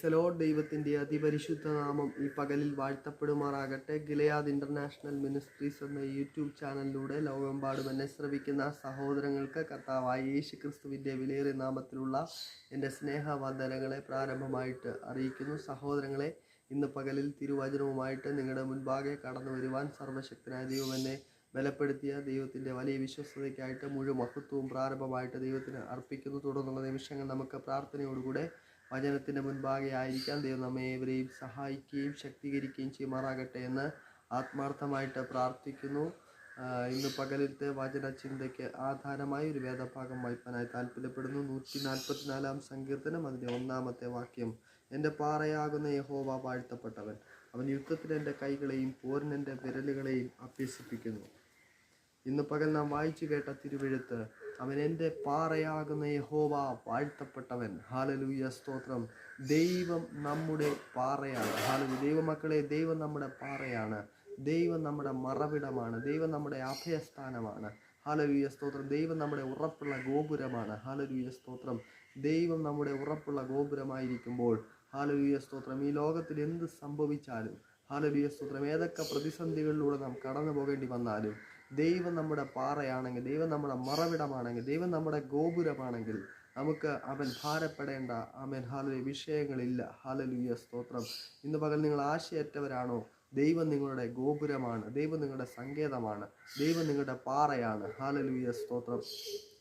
Sello ദൈവത്തിന്റെ അതിപരിശുദ്ധ നാമം ഈ പകലിൽ വാഴ്ത്തപ്പെടുമാറാകട്ടെ. ഗിലയാദ് ഇന്റർനാഷണൽ മിനിസ്ട്രീസ് എന്ന യൂട്യൂബ് ചാനലിലൂടെ ലോകമെമ്പാടും എന്നെ ശ്രവിക്കുന്ന സഹോദരങ്ങൾക്ക് കർത്താവായ യേശു ക്രിസ്തുവിന്റെ വിലയേറിയ നാമത്തിലുള്ള എന്റെ സ്നേഹവന്ദനങ്ങളെ പ്രാരംഭമായിട്ട് അറിയിക്കുന്നു. സഹോദരങ്ങളെ ഇന്ന് പകലിൽ തിരുവചനവുമായിട്ട് നിങ്ങളുടെ മുൻപാകെ കടന്നു വരുവാൻ സർവശക്തനായ ദൈവം എന്നെ ബലപ്പെടുത്തിയ ദൈവത്തിന്റെ വലിയ വിശ്വസ്തതയ്ക്കായിട്ട് മുഴുവൻ മഹത്വവും പ്രാരംഭമായിട്ട് ദൈവത്തിന് അർപ്പിക്കുന്നു. തുടർന്നുള്ള നിമിഷങ്ങൾ നമുക്ക് പ്രാർത്ഥനയോടുകൂടെ വചനത്തിന്റെ മുൻപാകെ ആയിരിക്കാൻ ദൈവം നമ്മെ ഏവരെയും സഹായിക്കുകയും ശക്തീകരിക്കുകയും ചെയ്യുമാറാകട്ടെ എന്ന് ആത്മാർത്ഥമായിട്ട് പ്രാർത്ഥിക്കുന്നു. ഇന്ന് പകലിലത്തെ വചന ചിന്തയ്ക്ക് ആധാരമായി ഒരു വേദഭാഗം വായിപ്പാനായി താല്പര്യപ്പെടുന്നു നൂറ്റി നാൽപ്പത്തിനാലാം സങ്കീർത്തനം അതിന്റെ ഒന്നാമത്തെ വാക്യം. എന്റെ പാറയാകുന്ന യഹോവ വാഴ്ത്തപ്പെട്ടവൻ. അവൻ യുദ്ധത്തിൽ എന്റെ കൈകളെയും പോരിനെന്റെ വിരലുകളെയും അഭ്യസിപ്പിക്കുന്നു. ഇന്ന് പകൽ നാം വായിച്ചു കേട്ട തിരുവെഴുത്ത് അവൻ എന്റെ പാറയാകുന്ന യഹോവ വാഴ്ത്തപ്പെട്ടവൻ. ഹാലലൂയ സ്തോത്രം. ദൈവം നമ്മുടെ പാറയാണ്. ഹാലലു ദൈവമക്കളെ ദൈവം നമ്മുടെ പാറയാണ്. ദൈവം നമ്മുടെ മറവിടമാണ്. ദൈവം നമ്മുടെ അഭയസ്ഥാനമാണ്. ഹാലലൂയ സ്തോത്രം. ദൈവം നമ്മുടെ ഉറപ്പുള്ള ഗോപുരമാണ്. ഹാലലൂയ സ്തോത്രം. ദൈവം നമ്മുടെ ഉറപ്പുള്ള ഗോപുരമായിരിക്കുമ്പോൾ ഹാലലൂയ സ്തോത്രം ഈ ലോകത്തിൽ എന്ത് സംഭവിച്ചാലും ഹാലലൂയ സ്തോത്രം ഏതൊക്കെ പ്രതിസന്ധികളിലൂടെ നാം കടന്നു പോകേണ്ടി വന്നാലും ദൈവം നമ്മുടെ പാറയാണെങ്കിൽ ദൈവം നമ്മുടെ മറവിടമാണെങ്കിൽ ദൈവം നമ്മുടെ ഗോപുരമാണെങ്കിൽ നമുക്ക് അവൻ ഭാരപ്പെടേണ്ട. അവൻ ഹാലലു വിഷയങ്ങളില്ല. ഹാലലുയ. സ്തോത്രം. ഇന്ന് പകൽ നിങ്ങൾ ആശയറ്റവരാണോ? ദൈവം നിങ്ങളുടെ ഗോപുരമാണ്. ദൈവം നിങ്ങളുടെ സങ്കേതമാണ്. ദൈവം നിങ്ങളുടെ പാറയാണ്. ഹാലലുയ. സ്തോത്രം.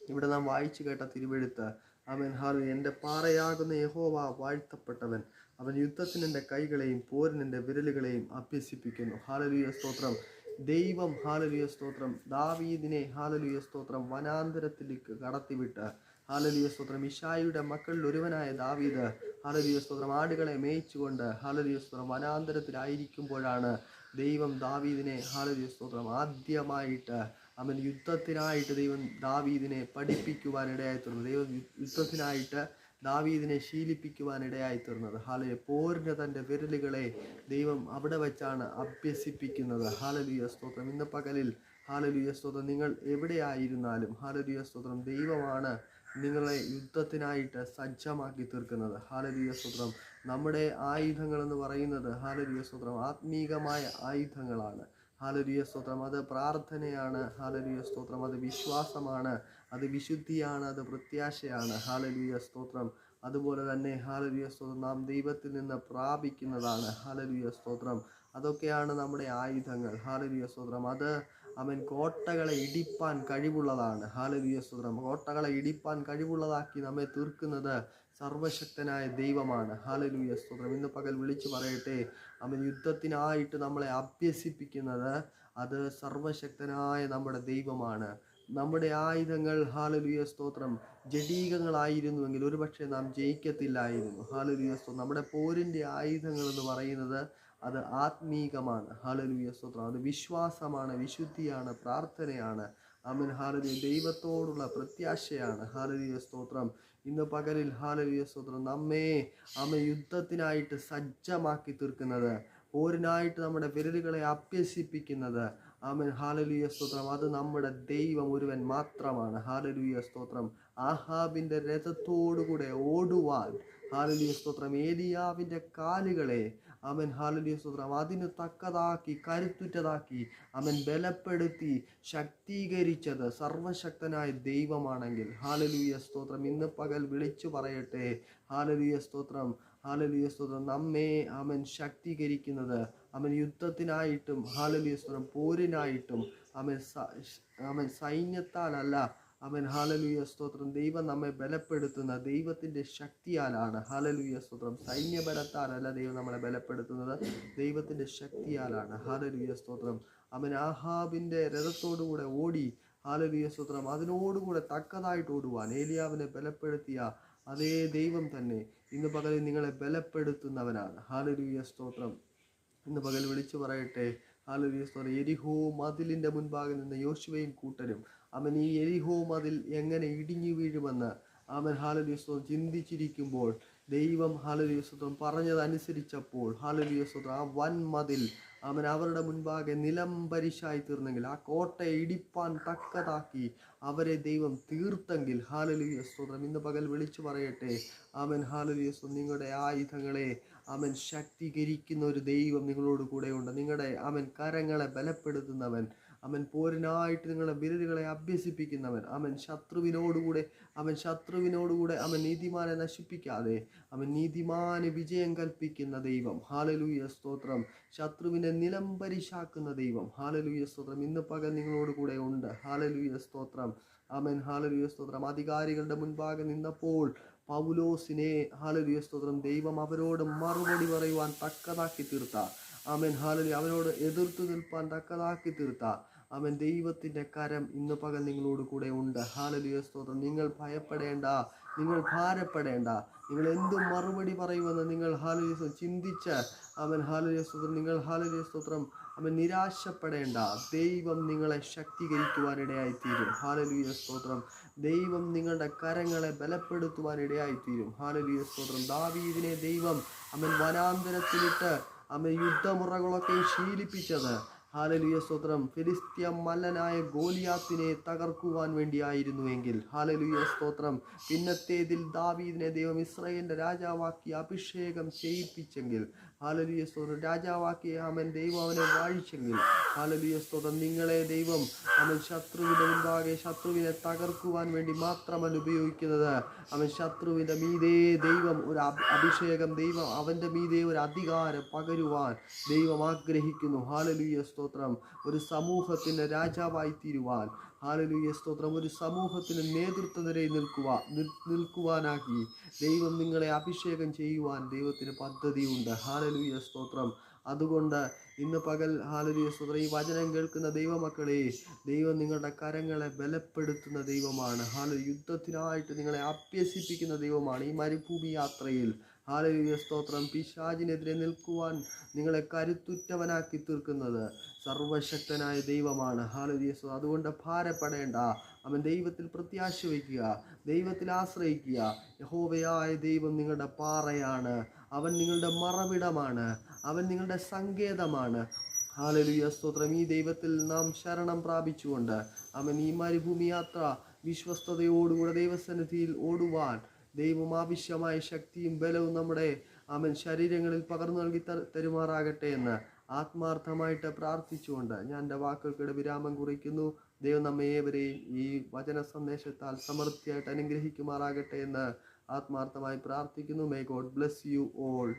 ഇവിടെ നാം വായിച്ചു കേട്ട തിരുവെഴുത്ത്. അവൻ ഹാലു എന്റെ പാറയാകുന്ന യഹോവ വാഴ്ത്തപ്പെട്ടവൻ. അവൻ യുദ്ധത്തിന് എന്റെ കൈകളെയും പോരിന് എന്റെ വിരലുകളെയും അഭ്യസിപ്പിക്കുന്നു. ഹാലലുയ. സ്തോത്രം. ദൈവം ഹാലലുയ സ്തോത്രം. ദാവീദിനെ ഹാലലുയ സ്തോത്രം വനാന്തരത്തിലേക്ക് കടത്തിവിട്ട്. ഹാലലുയ സ്തോത്രം. ഇഷായിയുടെ മക്കളിൽ ഒരുവനായ ദാവീദ്. ഹാലലുയ സ്തോത്രം. ആടുകളെ മേയിച്ചുകൊണ്ട് ഹാലലുയ സ്തോത്രം വനാന്തരത്തിലായിരിക്കുമ്പോഴാണ് ദൈവം ദാവീദിനെ ഹാലലുയ സ്തോത്രം ആദ്യമായിട്ട് അവൻ യുദ്ധത്തിനായിട്ട് ദൈവം ദാവീദിനെ പഠിപ്പിക്കുവാനിടയായി തീർന്നു ദൈവം യുദ്ധത്തിനായിട്ട് ദാവീദിനെ ശീലിപ്പിക്കുവാൻ ഇടയായി തീർന്നത് ഹാലയ പോരിന്റെ തന്റെ വിരലുകളെ ദൈവം അവിടെ വെച്ചാണ് അഭ്യസിപ്പിക്കുന്നത്. ഹാലലുയ സ്തോത്രം. ഇന്ന് പകലിൽ ഹാലലുയ സ്തോത്രം. നിങ്ങൾ എവിടെയായിരുന്നാലും ഹാലലുയ സ്തോത്രം. ദൈവമാണ് നിങ്ങളെ യുദ്ധത്തിനായിട്ട് സജ്ജമാക്കി തീർക്കുന്നത്. ഹാലലുയ സ്തോത്രം. നമ്മുടെ ആയുധങ്ങൾ എന്ന് പറയുന്നത് ഹാലലുയ സ്തോത്രം ആത്മീകമായ ആയുധങ്ങളാണ്. ഹാലലുയ സ്തോത്രം. അത് പ്രാർത്ഥനയാണ്. ഹാലലുയ സ്തോത്രം. അത് വിശ്വാസമാണ്. അത് വിശുദ്ധിയാണ് അത് പ്രത്യാശയാണ്. ഹാലലുയ സ്തോത്രം. അതുപോലെ തന്നെ ഹാലലുയ സ്തോത്രം. നാം ദൈവത്തിൽ നിന്ന് പ്രാപിക്കുന്നതാണ്. ഹാലലുയ സ്തോത്രം. അതൊക്കെയാണ് നമ്മുടെ ആയുധങ്ങൾ. ഹാലലുയ സ്തോത്രം. അത് അവൻ കോട്ടകളെ ഇടിപ്പാൻ കഴിവുള്ളതാണ്. ഹാലലുയ സ്തോത്രം. കോട്ടകളെ ഇടിപ്പാൻ കഴിവുള്ളതാക്കി നമ്മെ തീർക്കുന്നത് സർവശക്തനായ ദൈവമാണ്. ഹാലലൂയ സ്തോത്രം. ഇന്ന് പകൽ വിളിച്ചു പറയട്ടെ. അവൻ യുദ്ധത്തിനായിട്ട് നമ്മളെ അഭ്യസിപ്പിക്കുന്നത് അത് സർവശക്തനായ നമ്മുടെ ദൈവമാണ്. നമ്മുടെ ആയുധങ്ങൾ ഹാലലുയ സ്തോത്രം. ജഡീകങ്ങളായിരുന്നുവെങ്കിൽ ഒരുപക്ഷെ നാം ജയിക്കത്തില്ലായിരുന്നു. ഹാലലുയ സ്തോത്രം നമ്മുടെ പോരിന്റെ ആയുധങ്ങൾ എന്ന് പറയുന്നത് അത് ആത്മീകമാണ്. ഹാലലുയ സ്തോത്രം. അത് വിശ്വാസമാണ് വിശുദ്ധിയാണ് പ്രാർത്ഥനയാണ്. അമൻ ഹാലലിയ ദൈവത്തോടുള്ള പ്രത്യാശയാണ്. ഹാലലിയ സ്തോത്രം. ഇന്ന് പകലിൽ ഹാലലിയ സ്തോത്രം നമ്മെ അമ്മ യുദ്ധത്തിനായിട്ട് സജ്ജമാക്കി തീർക്കുന്നത് പോരിനായിട്ട് നമ്മുടെ വിരലുകളെ അഭ്യസിപ്പിക്കുന്നത് ആമൻ. ഹാലലുയ സ്തോത്രം. അത് നമ്മുടെ ദൈവം ഒരുവൻ മാത്രമാണ്. ഹാലലുയ സ്തോത്രം. ആഹാബിന്റെ രഥത്തോടുകൂടെ ഓടുവാൻ. ഹാലലുയ സ്തോത്രം. ഏലിയാവിന്റെ കാലുകളെ അവൻ ഹാലലിയ സ്തോത്രം. അതിന് തക്കതാക്കി കരുത്തുറ്റതാക്കി അവൻ ബലപ്പെടുത്തി ശക്തീകരിച്ചത് സർവശക്തനായ ദൈവമാണെങ്കിൽ. ഹാലലുയ സ്തോത്രം. ഇന്ന് പകൽ വിളിച്ചു പറയട്ടെ. ഹാലലുയ സ്തോത്രം. ഹാലലുയ സ്തോത്രം. നമ്മെ അവൻ ശക്തീകരിക്കുന്നത്. അവൻ യുദ്ധത്തിനായിട്ടും ഹാലലിയ സ്തോത്രം പോരിനായിട്ടും അവൻ അവൻ സൈന്യത്താലല്ല. അവൻ ഹാലലുയ സ്തോത്രം ദൈവം നമ്മെ ബലപ്പെടുത്തുന്ന ദൈവത്തിന്റെ ശക്തിയാലാണ്. ഹാലലുയ സ്തോത്രം സൈന്യബലത്താലല്ല ദൈവം നമ്മളെ ബലപ്പെടുത്തുന്നത്. ദൈവത്തിന്റെ ശക്തിയാലാണ്. ഹാലലുയ സ്തോത്രം അവൻ ആഹാബിന്റെ രഥത്തോടുകൂടെ ഓടി ഹാലലുയ സ്തോത്രം അതിനോടുകൂടെ തക്കതായിട്ട് ഓടുവാൻ. ഏലിയാവിനെ ബലപ്പെടുത്തിയ അതേ ദൈവം തന്നെ. ഇന്ന് പകൽ നിങ്ങളെ ബലപ്പെടുത്തുന്നവനാണ്. ഹാലലുയ സ്തോത്രം. ഇന്ന് പകൽ വിളിച്ചു പറയട്ടെ. ഹാലലുയ സ്തോത്രം. എരിഹോ മതിലിന്റെ മുൻപാകെ നിന്ന് യോശുവയും കൂട്ടരും. അവൻ ഈ എരിഹോ മതിൽ എങ്ങനെ ഇടിഞ്ഞു വീഴുമെന്ന് അവൻ ഹാലലുയ സ്തോത്രം ചിന്തിച്ചിരിക്കുമ്പോൾ ദൈവം ഹാലലിയ സ്തോത്രം പറഞ്ഞതനുസരിച്ചപ്പോൾ ഹാലലിയ സ്തോത്രം ആ വൻ മതിൽ അവൻ അവരുടെ മുൻപാകെ നിലം പരിശായി തീർന്നെങ്കിൽ ആ കോട്ടയെ ഇടിപ്പാൻ തക്കതാക്കി അവരെ ദൈവം തീർത്തെങ്കിൽ. ഹാലലിയ സ്തോത്രം. ഇന്ന് പകൽ വിളിച്ചു പറയട്ടെ. അവൻ ഹാലലിയ സ്തോത്രം. നിങ്ങളുടെ ആയുധങ്ങളെ അവൻ ശക്തീകരിക്കുന്ന ഒരു ദൈവം നിങ്ങളോട് കൂടെയുണ്ട്. നിങ്ങളുടെ അവൻ കരങ്ങളെ ബലപ്പെടുത്തുന്നവൻ അവൻ പോരനായിട്ട് നിങ്ങളുടെ വിരലുകളെ അഭ്യസിപ്പിക്കുന്നവൻ. അവൻ ശത്രുവിനോടുകൂടെ അവൻ ശത്രുവിനോടുകൂടെ അവൻ നീതിമാനെ നശിപ്പിക്കാതെ അവൻ നീതിമാന് വിജയം കൽപ്പിക്കുന്ന ദൈവം. ഹാലലൂയ സ്തോത്രം. ശത്രുവിനെ നിലം പരിശാക്കുന്ന ദൈവം. ഹാലലൂയ സ്തോത്രം. ഇന്ന് പകൽ നിങ്ങളോട് കൂടെ ഉണ്ട്. ഹാലലൂയ സ്തോത്രം. അവൻ ഹാലലൂയ സ്തോത്രം. അധികാരികളുടെ മുൻപാകെ നിന്നപ്പോൾ പൗലോസിനെ ഹാലലൂയ സ്തോത്രം ദൈവം അവരോട് മറുപടി പറയുവാൻ തക്കതാക്കി തീർത്ത. അവൻ ഹാലലി അവനോട് എതിർത്തു നിൽപ്പാൻ തക്കതാക്കി തീർത്ത അവൻ ദൈവത്തിന്റെ കരം ഇന്ന് പകൽ നിങ്ങളോട് കൂടെ ഉണ്ട്. ഹാലലിയ സ്തോത്രം. നിങ്ങൾ ഭയപ്പെടേണ്ട നിങ്ങൾ ഭാരപ്പെടേണ്ട. നിങ്ങൾ എന്തു മറുപടി പറയുമെന്ന് നിങ്ങൾ ഹാലലിയ ചിന്തിച്ച്. അവൻ ഹാലലിയ സ്തോത്രം. നിങ്ങൾ ഹാലലിയ സ്തോത്രം. അവൻ നിരാശപ്പെടേണ്ട. ദൈവം നിങ്ങളെ ശക്തീകരിക്കുവാനിടയായിത്തീരും. ഹാലലിയ സ്തോത്രം. ദൈവം നിങ്ങളുടെ കരങ്ങളെ ബലപ്പെടുത്തുവാനിടയായിത്തീരും. ഹാലലിയ സ്തോത്രം. ദാവീദിനെ ദൈവം അവൻ വനാന്തരത്തിലിട്ട് അവൻ യുദ്ധമുറകളൊക്കെ ശീലിപ്പിച്ചത്. ഹാലലുയ സ്തോത്രം. ഫിലിസ്ത്യ മല്ലനായ ഗോലിയാത്തിനെ തകർക്കുവാൻ വേണ്ടിയായിരുന്നു എങ്കിൽ. ഹാലലുയ സ്തോത്രം. പിന്നത്തേതിൽ ദാവീദിനെ ദൈവം ഇസ്രയേലിന്റെ രാജാവാക്കി അഭിഷേകം ചെയ്യിപ്പിച്ചെങ്കിൽ. ഹാലലുയ സ്തോത്രം. രാജാവാക്കിയ അവൻ ദൈവം അവനെ വാഴിച്ചെങ്കിൽ. ഹാലലിയ സ്തോത്രം. നിങ്ങളെ ദൈവം അവൻ ശത്രുവിന്റെ മുമ്പാകെ ശത്രുവിനെ തകർക്കുവാൻ വേണ്ടി മാത്രമല്ല ഉപയോഗിക്കുന്നത്. അവൻ ശത്രുവിന്റെ മീതേ ദൈവം ഒരു അഭിഷേകം ദൈവം അവന്റെ മീതേ ഒരു അധികാരം പകരുവാൻ ദൈവം ആഗ്രഹിക്കുന്നു. ഹാലലിയ സ്തോത്രം. ഒരു സമൂഹത്തിന്റെ രാജാവായി തീരുവാൻ. ഹാലലൂയ സ്തോത്രം. ഒരു സമൂഹത്തിന് നേതൃത്വ നിരയിൽ നിൽക്കുവാൻ നിൽ- നിൽക്കുവാനാക്കി ദൈവം നിങ്ങളെ അഭിഷേകം ചെയ്യുവാൻ ദൈവത്തിന് പദ്ധതിയുണ്ട്. ഹാലലുയ സ്തോത്രം. അതുകൊണ്ട് ഇന്ന് പകൽ ഹാലലുയ സ്തോത്രം. ഈ വചനം കേൾക്കുന്ന ദൈവമക്കളെ ദൈവം നിങ്ങളുടെ കരങ്ങളെ ബലപ്പെടുത്തുന്ന ദൈവമാണ്. ഹാല യുദ്ധത്തിനായിട്ട് നിങ്ങളെ അഭ്യസിപ്പിക്കുന്ന ദൈവമാണ് ഈ മരുഭൂമി യാത്രയിൽ. ഹാലലുയ സ്തോത്രം. പിശാജിനെതിരെ നിൽക്കുവാൻ നിങ്ങളെ കരുത്തുറ്റവനാക്കി തീർക്കുന്നത് സർവശക്തനായ ദൈവമാണ്. ഹാലലുയ സ്തോത്രം. അതുകൊണ്ട് ഭാരപ്പെടേണ്ട. അവൻ ദൈവത്തിൽ പ്രത്യാശ വയ്ക്കുക ദൈവത്തിൽ ആശ്രയിക്കുക. യഹോവയായ ദൈവം നിങ്ങളുടെ പാറയാണ്. അവൻ നിങ്ങളുടെ മറവിടമാണ് അവൻ നിങ്ങളുടെ സങ്കേതമാണ്. ഹാലലുയ സ്തോത്രം. ഈ ദൈവത്തിൽ നാം ശരണം പ്രാപിച്ചുകൊണ്ട് അവൻ ഈ മരുഭൂമി യാത്ര വിശ്വസ്തയോടുകൂടെ ദൈവസന്നിധിയിൽ ഓടുവാൻ ദൈവം ആവശ്യമായ ശക്തിയും ബലവും നമ്മുടെ അവൻ ശരീരങ്ങളിൽ പകർന്നു നൽകി തരുമാറാകട്ടെ എന്ന് ആത്മാർത്ഥമായിട്ട് പ്രാർത്ഥിച്ചുകൊണ്ട് ഞാൻ എന്റെ വാക്കുകൾക്കിടെ വിരാമം കുറിക്കുന്നു. ദൈവം നമ്മെ ഏവരെയും ഈ വചന സന്ദേശത്താൽ സമൃദ്ധിയായിട്ട് അനുഗ്രഹിക്കുമാറാകട്ടെ എന്ന് ആത്മാർത്ഥമായി പ്രാർത്ഥിക്കുന്നു. May God bless you all